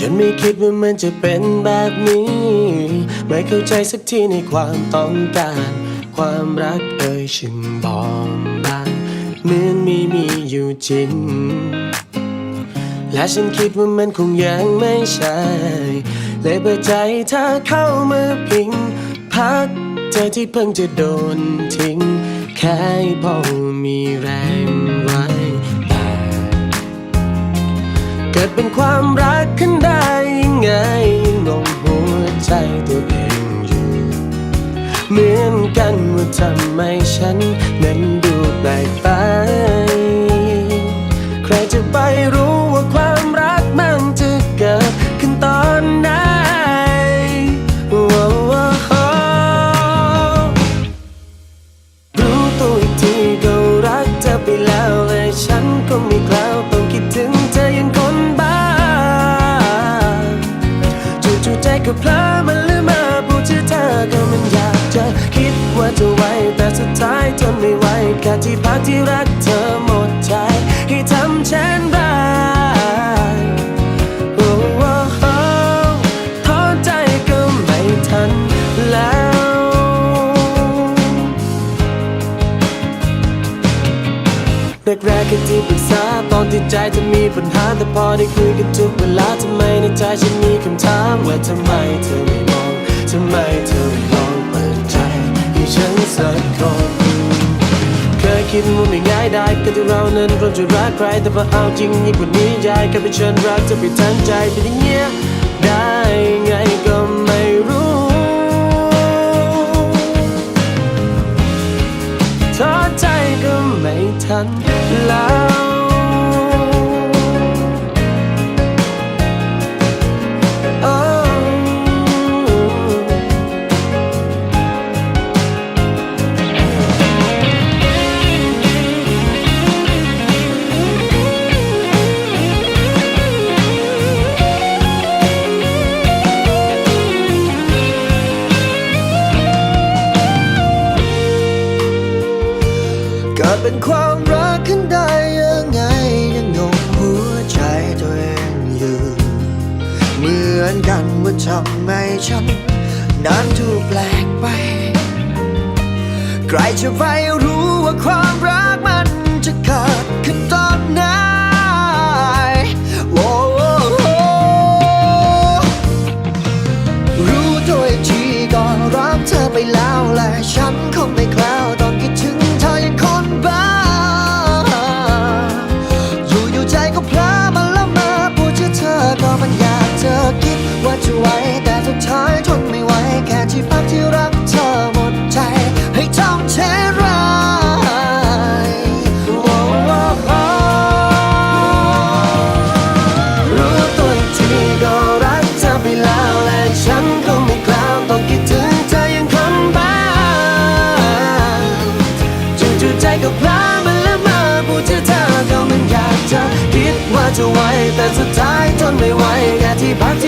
ฉันไม่คิดว่ามันจะเป็นแบบนี้ ไม่เข้าใจสักทีในความต้องการ ความรักเอ่ยฉันบองบางเหมือนไม่มีอยู่จริง และฉันคิดว่ามันคงยังไม่ใช่ เลยเปิดใจเธอเข้ามาพิง พักใจที่เพิ่งจะโดนทิ้ง แค่พอมีแรง กิดเป็นความรักขึ้นได้ยังไงงงหัวใจตัวเองอยู่ เหมือนกันว่าทำไมฉันนั้นดูแปลกไป ก็เพลอมันลืมมาพูดชื่อเธอก็มันอยากจะคิดว่าจะไว้แต่สุดท้ายทนไม่ไหวแค่ที่พักที่รักเธอหมดใจให้ทำเช่นไร ที่ใจจะมีปัญหาแต่พอได้คุยกันทุกเวลาทำไมในใจฉันมีคำถามว่าทำไมเธอไม่มองทำไมเธอไม่ลองเปิดใจให้ฉันสักคนเคยคิดว่าไม่ง่ายได้ก็ที่เรานั้นพร้อมจะรักใครแต่พอเอาจริงยิ่งกว่านี้ยายก็เป็นฉันรักเธอไปทั้งใจเป็นอย่างเงี้ยได้ไงก็ไม่รู้ท้อใจก็ไม่ทันแล้ว เป็นความรักขึ้นได้ยังไงยังงงหัวใจตัวเองอยู่ เหมือนกันว่าทำไมฉัน นั้นถูกแปลกไป ใครจะไปรู้ว่าความรักมันจะเกิดขึ้นตอ ท้ายทนไม่ไหวแค่ที่พักที่รักเธอหมดใจ ให้ทำเช่นไรโอ้อ้โอ้รู้ตัวอีกทีก็รักเธอไปแล้วและฉันก็ไม่กล้าต้องคิดถึงเธอยังคนบ้าจู่ๆใจก็พลามันละมาพูดชื่อเธอก็มันอยากจะคิดว่าจะไหวแต่สุดท้ายทนไม่ไหวแค่ที่พักที่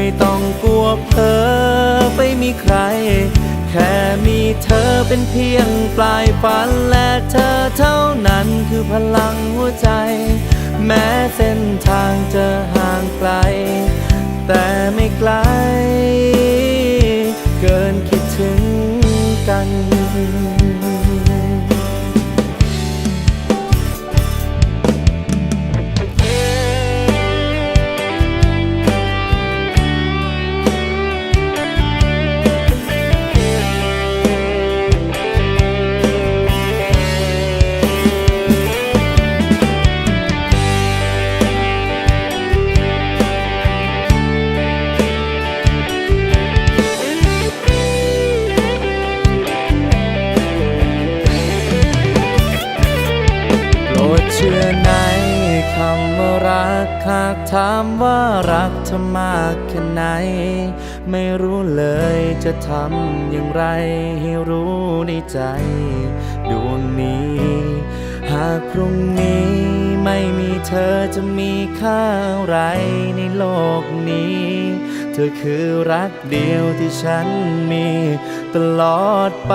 ไม่ต้องกลัวเพ้อไปมีใคร แค่มีเธอเป็นเพียงปลายฝันและเธอเท่านั้นคือพลังหัวใจ แม้เส้นทางจะห่างไกล แต่ไม่ไกล เกินคิดถึงกัน ไหน ไม่รู้เลยจะทำอย่างไรให้รู้ในใจดวงนี้ หากพรุ่งนี้ไม่มีเธอจะมีค่าอะไรในโลกนี้ เธอคือรักเดียวที่ฉันมีตลอดไป